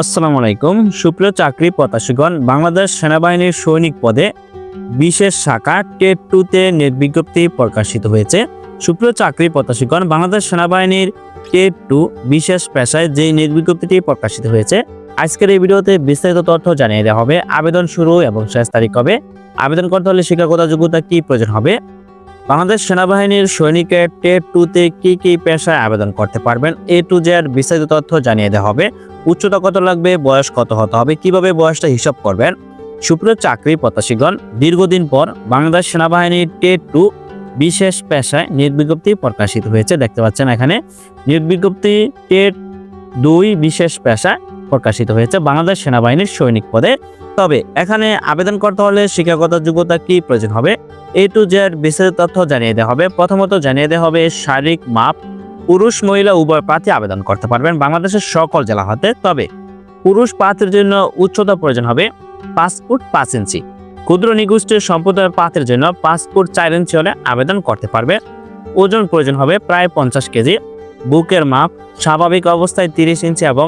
আসসালামু আলাইকুম। সুপ্রিয় চাকরি প্রত্যাশীগণ, বাংলাদেশ সেনাবাহিনীর সৈনিক পদে বিশেষ শাখা টেট টুতে বিজ্ঞপ্তি প্রকাশিত হয়েছে। সুপ্রিয় চাকরি প্রত্যাশীগণ, বাংলাদেশ সেনাবাহিনীর টেট টু বিশেষ পেশায় যে নির্বিজ্ঞপ্তিটি প্রকাশিত হয়েছে, আজকের এই ভিডিওতে বিস্তারিত তথ্য জানিয়ে দেওয়া হবে। আবেদন শুরু এবং শেষ তারিখ হবে আবেদন করতে হলে শিক্ষাগত যোগ্যতা কি প্রয়োজন হবে? বাংলাদেশ সেনাবাহিনীর সৈনিকের টেট টুতে কি কি পেশায় আবেদন করতে পারবেন? এ টু জেড বিস্তারিত তথ্য জানিয়ে দেওয়া হবে। উচ্চতা কত লাগবে? বয়স কত হতে হবে? কীভাবে বয়সটা হিসাব করবেন? সুপ্রিয় চাকরি প্রত্যাশীগণ, দীর্ঘদিন পর বাংলাদেশ সেনাবাহিনীর টেট টু বিশেষ পেশায় নিয়োগ বিজ্ঞপ্তি প্রকাশিত হয়েছে। দেখতে পাচ্ছেন এখানে নিয়োগ বিজ্ঞপ্তি টেট দুই বিশেষ পেশায় প্রকাশিত হয়েছে বাংলাদেশ সেনাবাহিনীর সৈনিক পদে। তবে এখানে আবেদন করতে হলে শিক্ষাগত যোগ্যতা কি প্রয়োজন হবে? এ টু জেড বিস্তারিত তথ্য জানিয়ে দেওয়া হবে। প্রথমত জানিয়ে দেওয়া হবে, শারীরিক মাপ, পুরুষ, মহিলা, উভয় প্রার্থী আবেদন করতে পারবেন বাংলাদেশের সকল জেলা হতে। তবে পুরুষ প্রার্থীর জন্য উচ্চতা প্রয়োজন হবে পাঁচ ফুট পাঁচ ইঞ্চি। ক্ষুদ্র নিগোষ্ঠীর সম্প্রদায়ের প্রার্থীর জন্য ফুট চার ইঞ্চি হলে আবেদন করতে পারবে। ওজন প্রয়োজন হবে প্রায় পঞ্চাশ কেজি। বুকের মাপ, স্বাভাবিক অবস্থায় তিরিশ ইঞ্চি এবং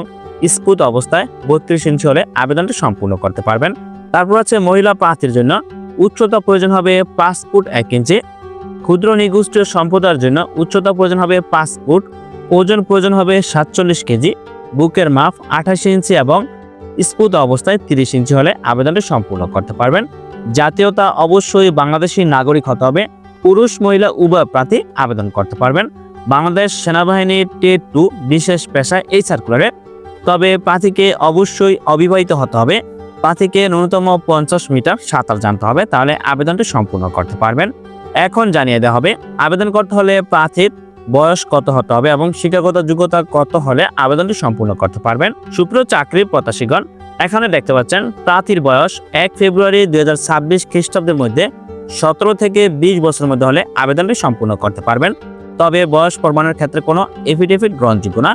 স্ফুট অবস্থায় বত্রিশ ইঞ্চি হলে আবেদনটি সম্পূর্ণ করতে পারবেন। তারপর আছে মহিলা প্রার্থীর জন্য উচ্চতা প্রয়োজন হবে পাঁচ ফুট এক ইঞ্চি। ক্ষুদ্র নিগোষ্ঠীয় সম্প্রদায়ের জন্য উচ্চতা প্রয়োজন হবে পাঁচ ফুট। ওজন প্রয়োজন হবে সাতচল্লিশ কেজি। বুকের মাপ আঠাশ ইঞ্চি এবং স্ফুট অবস্থায় তিরিশ ইঞ্চি হলে আবেদনটি সম্পূর্ণ করতে পারবেন। জাতীয়তা অবশ্যই বাংলাদেশি নাগরিক হতে হবে। পুরুষ, মহিলা, উভয় প্রার্থী আবেদন করতে পারবেন। বাংলাদেশ সেনাবাহিনীর টে টু বিশেষ পেশায় এই সার্কুলারে তবে প্রার্থীকে অবশ্যই অবিবাহিত হতে হবে। প্রার্থীকে ন্যূনতম পঞ্চাশ মিটার সাঁতার জানতে হবে, তাহলে আবেদনটি সম্পূর্ণ করতে পারবেন। এখন জানিয়ে দেওয়া হবে, আবেদন করতে হলে প্রার্থীর বয়স কত হতে হবে এবং শিক্ষাগত যোগ্যতা কত হলে আবেদনটি সম্পূর্ণ করতে পারবেন। সুপ্র চাকরির প্রত্যাশীগণ, এখানে দেখতে পাচ্ছেন প্রার্থীর বয়স এক ফেব্রুয়ারি দুই হাজার ছাব্বিশ খ্রিস্টাব্দের মধ্যে সতেরো থেকে বিশ বছরের মধ্যে হলে আবেদনটি সম্পূর্ণ করতে পারবেন। তবে বয়স প্রমাণের ক্ষেত্রে কোনো এফিডেভিট গ্রহণযোগ্য না।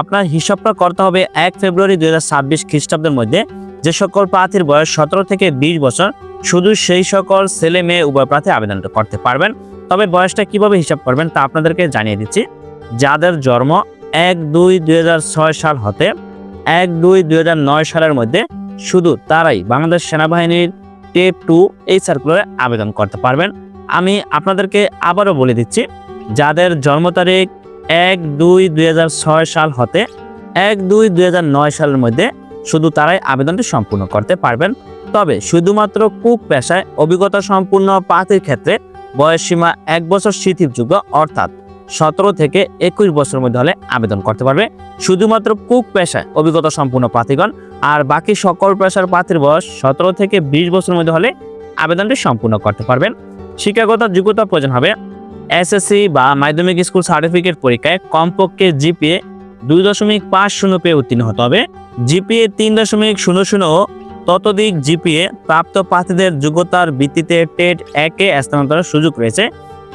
আপনার হিসাবটা করতে হবে এক ফেব্রুয়ারি দুই হাজার ছাব্বিশ খ্রিস্টাব্দের মধ্যে। যে সকল প্রার্থীর বয়স সতেরো থেকে বিশ বছর, শুধু সেই সকল ছেলে মেয়ে উভয় প্রার্থী আবেদনটা করতে পারবেন। তবে বয়সটা কীভাবে হিসাব করবেন তা আপনাদেরকে জানিয়ে দিচ্ছি। যাদের জন্ম এক দুই দুই সাল হতে, এক দুই দুই সালের মধ্যে, শুধু তারাই বাংলাদেশ সেনাবাহিনীর টেপ টু এই সার্কুলারে আবেদন করতে পারবেন। আমি আপনাদেরকে আবারও বলে দিচ্ছি, যাদের জন্ম তারিখ এক দুই দুই সাল হতে এক দুই দুই সালের মধ্যে শুধু তারাই আবেদনটি সম্পূর্ণ করতে পারবেন। তবে শুধুমাত্র কুক পেশায় অভিজ্ঞতা সম্পূর্ণ প্রার্থীর ক্ষেত্রে বয়সসীমা এক বছর শিথিলযোগ্য অর্থাৎ সতেরো থেকে একুশ বছরের মধ্যে হলে আবেদন করতে পারবে। শুধুমাত্র কুক পেশায় অভিজ্ঞতা সম্পূর্ণ প্রার্থীগণ আর বাকি সকল পেশার প্রার্থীর বয়স সতেরো থেকে বিশ বছরের মধ্যে হলে আবেদনটি সম্পূর্ণ করতে পারবেন। শিক্ষাগত যোগ্যতা প্রয়োজন হবে এসএসসি বা মাধ্যমিক স্কুল সার্টিফিকেট পরীক্ষায় কমপক্ষে জিপিএ দুই দশমিক পাঁচ শূন্য পেয়ে উত্তীর্ণ হতে হবে। জিপিএ তিন দশমিক শূন্য শূন্য ততোধিক জিপিএ প্রাপ্ত প্রার্থীদের যোগ্যতার ভিত্তিতে টেট একে স্থানান্তরের সুযোগ রয়েছে।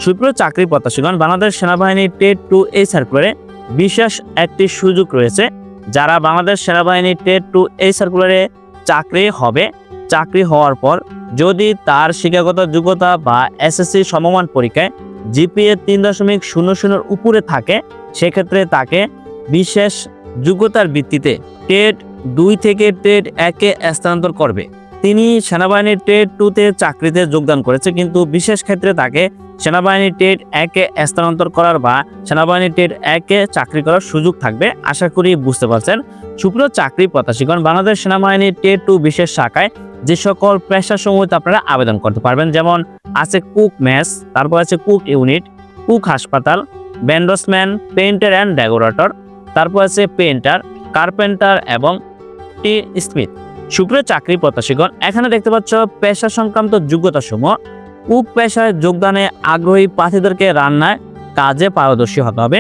সুপ্রিয় চাকরি প্রত্যাশীগণ, বাংলাদেশ সেনাবাহিনীর টেট টু এই সার্কুলারে বিশেষ একটি সুযোগ রয়েছে। যারা বাংলাদেশ সেনাবাহিনীর টেট টু এই সার্কুলারে চাকরি হবে, চাকরি হওয়ার পর যদি তার শিক্ষাগত যোগ্যতা বা এসএসসি সমমান পরীক্ষায় জিপিএ তিন দশমিক শূন্য শূন্যর উপরে থাকে, সেক্ষেত্রে তাকে বিশেষ যোগ্যতার ভিত্তিতে টেট দুই থেকে টেট একে স্থানান্তর করবে। তিনি সেনাবাহিনীর টেট টুতে চাকরিতে যোগদান করেছে, কিন্তু বিশেষ ক্ষেত্রে তাকে সেনাবাহিনীর টেট একে স্থানান্তর করার বা সেনাবাহিনীর টেট একে চাকরি করার সুযোগ থাকবে, আশা করি বুঝতে পারছেন। সুপ্রিয় চাকরি প্রত্যাশীগণ, বাংলাদেশ সেনাবাহিনীর টেট টু বিশেষ শাখায় যে সকল পেশাসমূহতে আপনারা আবেদন করতে পারবেন, যেমন আছে কুক মেস তারপর আছে কুক ইউনিট, কুক হাসপাতাল, ব্যান্ডসম্যান, পেইন্টার অ্যান্ড ডেকোরেটর, তারপর আছে পেইন্টার, কার্পেন্টার এবং টি স্মিথ। সুপ্রিয় চাকরি প্রত্যাশীগণ, এখানে দেখতে পাচ্ছ পেশা সংক্রান্ত যোগ্যতা সমূহ কুক পেশায় যোগদানে আগ্রহী প্রার্থীদেরকে রান্নায় কাজে পারদর্শী হতে হবে।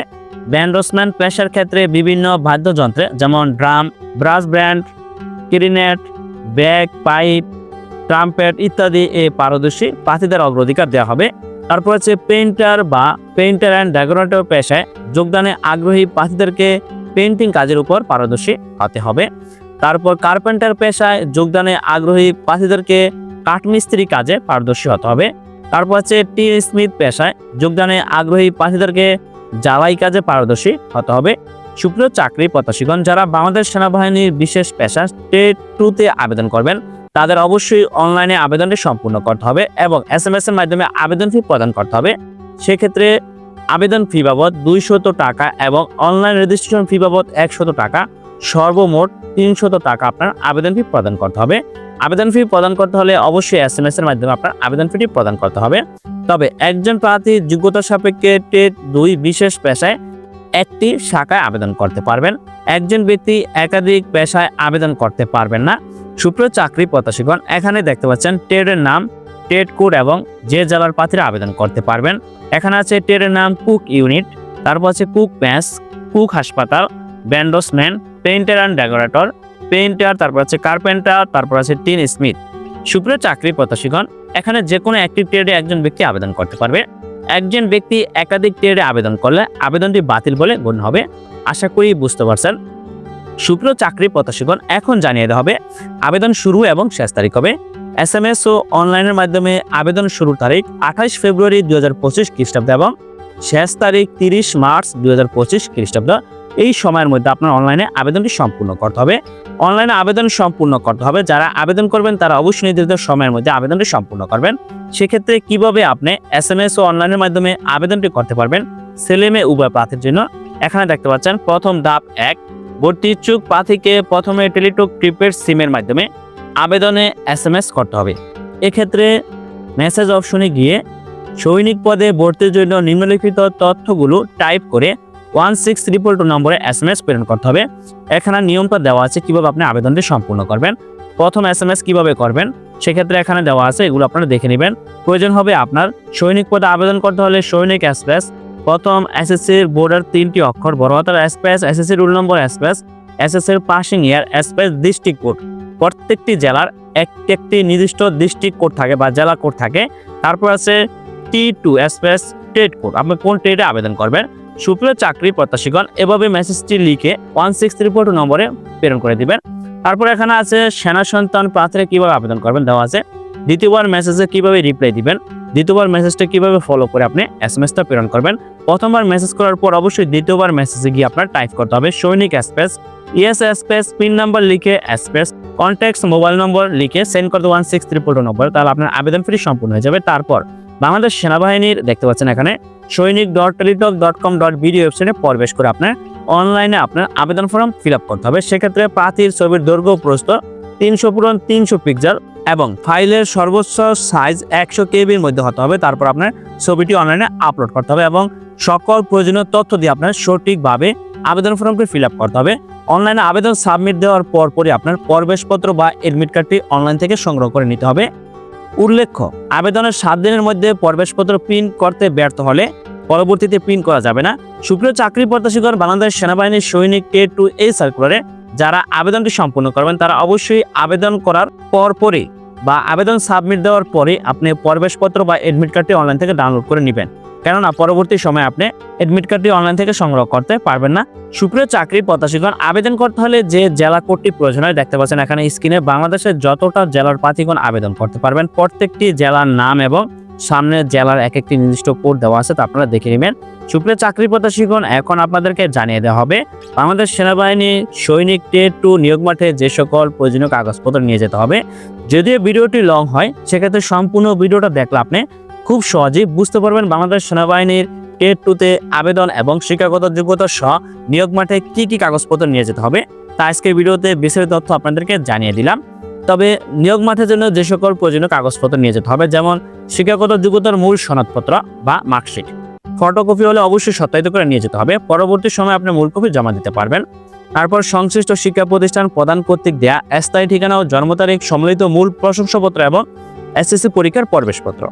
ব্যান্ডসম্যান পেশার ক্ষেত্রে বিভিন্ন বাদ্যযন্ত্রে, যেমন drum brass band clarinet, bagpipe trumpet ইত্যাদি এ পারদর্শী প্রার্থীদের অগ্রাধিকার দেওয়া হবে। তারপর হচ্ছে পেইন্টার বা পেইন্টার অ্যান্ড ডেকোরেটর পেশায় যোগদানে আগ্রহী প্রার্থীদেরকে পেইন্টিং কাজের উপর পারদর্শী হতে হবে। তারপর কার্পেন্টার পেশায় যোগদানে আগ্রহী প্রার্থীদেরকে কাঠমিস্ত্রি কাজে পারদর্শী হতে হবে। তারপর হচ্ছে টি স্মিথ পেশায় যোগদানে আগ্রহী প্রার্থীদেরকে জ্বালাই কাজে পারদর্শী হতে হবে। সুপ্রিয় চাকরি প্রত্যাশীগণ, যারা বাংলাদেশ সেনাবাহিনীর বিশেষ পেশা টেট টুতে আবেদন করবেন তাদের অবশ্যই অনলাইনে আবেদনটি সম্পূর্ণ করতে হবে এবং এস এম এস এর মাধ্যমে আবেদন ফি প্রদান করতে হবে। সেক্ষেত্রে আবেদন ফি বাবদ দুইশত টাকা এবং অনলাইন রেজিস্ট্রেশন ফি বাবদ একশত টাকা, সর্বমোট তিনশত টাকা আপনার আবেদন ফি প্রদান করতে হবে। আবেদন ফি প্রদান করতে হলে অবশ্যই এস এম এস এর মাধ্যমে আপনার আবেদন ফিটি প্রদান করতে হবে। তবে একজন প্রার্থী যোগ্যতা সাপেক্ষে টেট দুই বিশেষ পেশায় একটি শাখায় আবেদন করতে পারবেন। একজন ব্যক্তি একাধিক পেশায় আবেদন করতে পারবেন না। সুপ্রিয় চাকরি প্রত্যাশীগণ, এখানে দেখতে পাচ্ছেন টেটের নাম টেট কোড এবং যে জেলার প্রার্থীরা আবেদন করতে পারবেন। এখানে আছে টেটের নাম কুক ইউনিট, তারপর আছে কুক ম্যাস কুক হাসপাতাল, bandsman, painter and decorator, painter, তারপর আছে কার্পেন্টার, তারপর আছে টিন স্মিথ। সুপ্রিয় চাকরি প্রত্যাশীগণ, এখানে যে কোনো একটি ট্রেডে একজন ব্যক্তি আবেদন করতে পারবে। একজন ব্যক্তি একাধিক টেরে আবেদন করলে আবেদনটি বাতিল বলে গণ্য হবে। আশা করি বুঝতে পারছেন। সুপ্রিয় চাকরি প্রত্যাশীগণ, এখন জানিয়ে দেওয়া হবে, আবেদন শুরু এবং শেষ তারিখ হবে এস এম এস ও অনলাইনের মাধ্যমে আবেদন শুরুর তারিখ আঠাশ ফেব্রুয়ারি দু হাজার পঁচিশ খ্রিস্টাব্দ এবং শেষ তারিখ তিরিশ মার্চ দু হাজার পঁচিশ খ্রিস্টাব্দ। এই সময়ের মধ্যে আপনার অনলাইনে আবেদনটি সম্পূর্ণ করতে হবে। অনলাইনে আবেদন সম্পূর্ণ করতে হবে। যারা আবেদন করবেন, তারা অবশ্যই নির্ধারিত সময়ের মধ্যে আবেদনটি সম্পূর্ণ করবেন। সেক্ষেত্রে কীভাবে আপনি এস এম এস ও অনলাইনের মাধ্যমে আবেদনটি করতে পারবেন? ছেলে মেয়ে, উভয় প্রার্থীর জন্য। এখানে দেখতে পাচ্ছেন, প্রথম ধাপ এক ভর্তি ইচ্ছুক প্রার্থীকে প্রথমে টেলিটক প্রিপেড সিমের মাধ্যমে আবেদনে এস এম এস করতে হবে। এক্ষেত্রে মেসেজ অপশনে গিয়ে সৈনিক পদে ভর্তির জন্য নিম্নলিখিত তথ্যগুলো টাইপ করে ওয়ান সিক্স ট্রিপল টু নম্বরে এস এম এস প্রেরণ করতে হবে। এখানে নিয়মটা দেওয়া আছে কীভাবে আপনি আবেদনটি সম্পূর্ণ করবেন। প্রথম এস এম এস কীভাবে করবেন, সেক্ষেত্রে এখানে দেওয়া আছে, এগুলো আপনারা দেখে নেবেন। প্রয়োজন হবে আপনার সৈনিক পদে আবেদন করতে হলে সৈনিক এক্সপ্রেস প্রথম এসএসসির বোর্ডের তিনটি অক্ষর, বড় হাতের express SSC roll number express এসএসসির passing year express district code প্রত্যেকটি জেলার এক একটি নির্দিষ্ট ডিস্ট্রিক্ট কোড থাকে বা জেলা কোড থাকে। তারপর আছে T two express trade code আপনি কোন ট্রেডে আবেদন করবেন? সুপ্রিয় চাকরি প্রত্যাশীগণ, এভাবে মেসেজটি লিখে ওয়ান সিক্স ত্রিপল টু নম্বরে প্রেরণ করে দিবেন। তারপর এখানে আছে, সেনা সন্তান প্রার্থীরা কীভাবে আবেদন করবেন দেওয়া আছে। দ্বিতীয়বার মেসেজে কীভাবে রিপ্লাই দিবেন। দ্বিতীয়বার মেসেজটা কীভাবে ফলো করে আপনি এস এম এসটা প্রেরণ করবেন। প্রথমবার মেসেজ করার পর অবশ্যই দ্বিতীয়বার মেসেজে গিয়ে আপনার টাইপ করতে হবে সৈনিক express ES express pin number লিখে এক্সপ্রেস কন্ট্যাক্টস মোবাইল নম্বর লিখে সেন্ড করতে ওয়ান সিক্স ত্রিপল টু নম্বর, তাহলে আপনার আবেদন ফ্রি সম্পূর্ণ হয়ে যাবে। তারপর বাংলাদেশ সেনাবাহিনীর, দেখতে পাচ্ছেন এখানে সৈনিক dot Teletalk dot com dot video ওয়েবসাইটে প্রবেশ করে আপনার অনলাইনে আপনার আবেদন ফর্ম ফিল আপ করতে হবে। সেক্ষেত্রে প্রার্থীর ছবির দৈর্ঘ্য প্রস্থ তিনশো পূরণ তিনশো পিক্সেল এবং ফাইলের সর্বোচ্চ সাইজ একশো কেবির মধ্যে হতে হবে। তারপর আপনার ছবিটি অনলাইনে আপলোড করতে হবে এবং সকল প্রয়োজনীয় তথ্য দিয়ে আপনার সঠিকভাবে আবেদন ফর্মটি ফিল আপ করতে হবে। অনলাইনে আবেদন সাবমিট দেওয়ার পরপরই আপনার প্রবেশপত্র বা এডমিট কার্ডটি অনলাইন থেকে সংগ্রহ করে নিতে হবে। উল্লেখ্য, আবেদনের সাত দিনের মধ্যে প্রবেশপত্র প্রিন্ট করতে ব্যর্থ হলে পরবর্তীতে প্রিন্ট করা যাবে না। সুপ্রিয় চাকরি প্রত্যাশীগণ, বাংলাদেশ সেনাবাহিনীর সৈনিক কে টু এই সার্কুলারে যারা আবেদনটি সম্পূর্ণ করবেন, তারা অবশ্যই আবেদন করার পরপরই বা আবেদন সাবমিট দেওয়ার পরে আপনি প্রবেশপত্র বা অ্যাডমিট কার্ডটি অনলাইন থেকে ডাউনলোড করে নেবেন। কেননা পরবর্তী সময়ে আপনি অ্যাডমিট কার্ডটি অনলাইন থেকে সংগ্রহ করতে পারবেন না। সুপ্রিয় চাকরি প্রত্যাশীগণ, আবেদন করতে হলে যে জেলা কোডটি প্রয়োজন হয় দেখতে পাচ্ছেন এখানে স্ক্রিনে বাংলাদেশের যতটা জেলার প্রার্থীগণ আবেদন করতে পারবেন, প্রত্যেকটি জেলার নাম এবং সামনের জেলার এক একটি নির্দিষ্ট কোড দেওয়া আছে, তা আপনারা দেখে নেবেন। সুপ্রিয় চাকরি প্রত্যাশীগণ, এখন আপনাদেরকে জানিয়ে দেওয়া হবে, বাংলাদেশ সেনাবাহিনী সৈনিক টেট টু নিয়োগ মাঠে যে সকল প্রয়োজনীয় কাগজপত্র নিয়ে যেতে হবে। যদিও ভিডিওটি লং হয়, সেক্ষেত্রে সম্পূর্ণ ভিডিওটা দেখলে আপনি খুব সহজেই বুঝতে পারবেন বাংলাদেশ সেনাবাহিনীর টেট টুতে আবেদন এবং শিক্ষাগত যোগ্যতা সহ নিয়োগ মাঠে কি কি কাগজপত্র নিয়ে যেতে হবে। তা আজকের ভিডিওতে বিস্তারিত তথ্য আপনাদেরকে জানিয়ে দিলাম। তবে নিয়োগ মাঠের জন্য যে সকল প্রয়োজনীয় কাগজপত্র নিয়ে যেতে হবে, যেমন শিক্ষাগত যোগ্যতার মূল সনদপত্র বা মার্কশিট। ফটোকপি হলে অবশ্যই সত্যায়িত করে নিয়ে যেতে হবে। পরবর্তী সময় আপনি মূল কপি জমা দিতে পারবেন। তারপর সংশ্লিষ্ট শিক্ষা প্রতিষ্ঠান প্রদান কর্তৃক দেয়া স্থায়ী ঠিকানা ও জন্ম তারিখ সম্মিলিত মূল প্রশংসাপত্র এবং এসএসসি পরীক্ষার প্রবেশপত্র।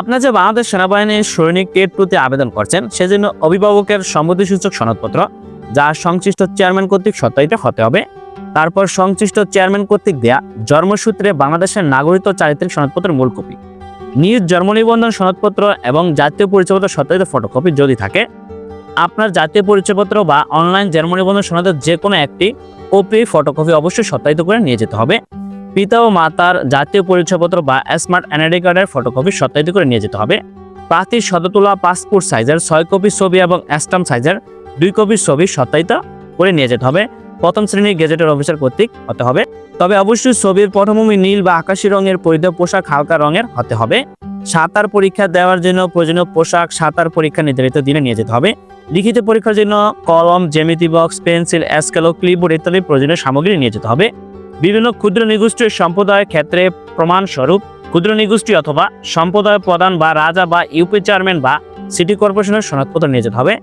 আপনার যে বাংলাদেশ সেনাবাহিনীর সৈনিক কেট টুতে আবেদন করছেন, সেজন্য অভিভাবকের সম্মতিসূচক সনদপত্র, যা সংশ্লিষ্ট চেয়ারম্যান কর্তৃক সত্যায়িত হতে হবে। তারপর সংশ্লিষ্ট চেয়ারম্যান কর্তৃক দেয়া জন্মসূত্রে বাংলাদেশের নাগরিকত্ব চারিত্রিক সনদপত্রের মূল কপি। নিজ জন্ম নিবন্ধন সনদপত্র এবং জাতীয় পরিচয়পত্র সত্যায়িত ফটোকপি যদি থাকে, আপনার জাতীয় পরিচয়পত্র বা অনলাইন জন্ম নিবন্ধন সনদের যে কোনো একটি কপি ফটোকপি অবশ্যই সত্যায়িত করে নিয়ে যেতে হবে। পিতা ও মাতার জাতীয় পরিচয়পত্র বা স্মার্ট এনআইডি কার্ডের ফটোকপি সত্যায়িত করে নিয়ে যেতে হবে। প্রার্থীর শততোলা পাসপোর্ট সাইজের ছয় কপি ছবি এবং স্টাম্প সাইজের দুই কপি ছবি সত্যায়িত করে নিয়ে যেতে হবে। প্রথম শ্রেণির গেজেটের অফিসার কর্তৃক হতে হবে। তবে অবশ্যই ছবির পটভূমি নীল বা আকাশি রঙের পরিধেয় পোশাক হালকা রঙের হতে হবে। সাঁতার পরীক্ষা দেওয়ার জন্য প্রয়োজনীয় পোশাক সাঁতার পরীক্ষা নির্ধারিত দিনে নিয়ে যেতে হবে। লিখিত পরীক্ষার জন্য কলম, জ্যামিতি বক্স, পেন্সিল, স্কেল, ক্লিপবোর্ড ইত্যাদি প্রয়োজনীয় সামগ্রী নিয়ে যেতে হবে। বিভিন্ন ক্ষুদ্র নিগোষ্ঠীর সম্প্রদায়ের ক্ষেত্রে প্রমাণস্বরূপ ক্ষুদ্র নিগোষ্ঠী অথবা সম্প্রদায় প্রধান বা রাজা বা ইউপি চেয়ারম্যান বা সিটি কর্পোরেশনের সনদপত্র নিয়ে যেতে হবে।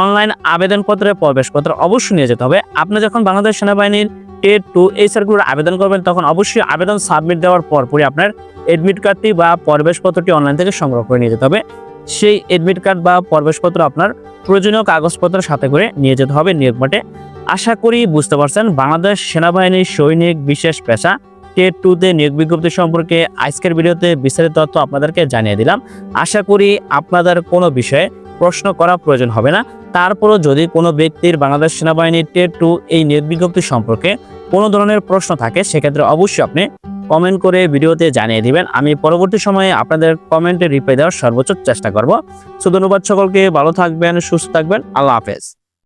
অনলাইন আবেদনপত্রের প্রবেশপত্র অবশ্যই নিয়ে যেতে হবে। আপনি যখন বাংলাদেশ সেনাবাহিনীর টেট টু এই সার্কুলার আবেদন করবেন, তখন অবশ্যই আবেদন সাবমিট দেওয়ার পরপরই আপনার এডমিট কার্ডটি বা প্রবেশপত্রটি অনলাইন থেকে সংগ্রহ করে নিয়ে যেতে হবে। সেই এডমিট কার্ড বা প্রবেশপত্র আপনার প্রয়োজনীয় কাগজপত্রের সাথে করে নিয়ে যেতে হবে নিয়োগ নিয়োগমাটে আশা করি বুঝতে পারছেন, বাংলাদেশ সেনাবাহিনীর সৈনিক বিশেষ পেশা টেট টুতে নিয়োগ বিজ্ঞপ্তি সম্পর্কে আজকের ভিডিওতে বিস্তারিত তথ্য আপনাদেরকে জানিয়ে দিলাম। আশা করি আপনাদের কোনো বিষয়ে প্রশ্ন করা প্রয়োজন হবে না। তারপরও যদি কোনো ব্যক্তির বাংলাদেশ সেনাবাহিনীর টেট টু এই নিয়োগ বিজ্ঞপ্তি সম্পর্কে কোনো ধরনের প্রশ্ন থাকে, সেক্ষেত্রে অবশ্যই আপনি কমেন্ট করে ভিডিওতে জানিয়ে দিবেন। আমি পরবর্তী সময়ে আপনাদের কমেন্টে রিপ্লাই দেওয়ার সর্বোচ্চ চেষ্টা করব। সো ধন্যবাদ সকলকে, ভালো থাকবেন, সুস্থ থাকবেন, আল্লাহ হাফেজ।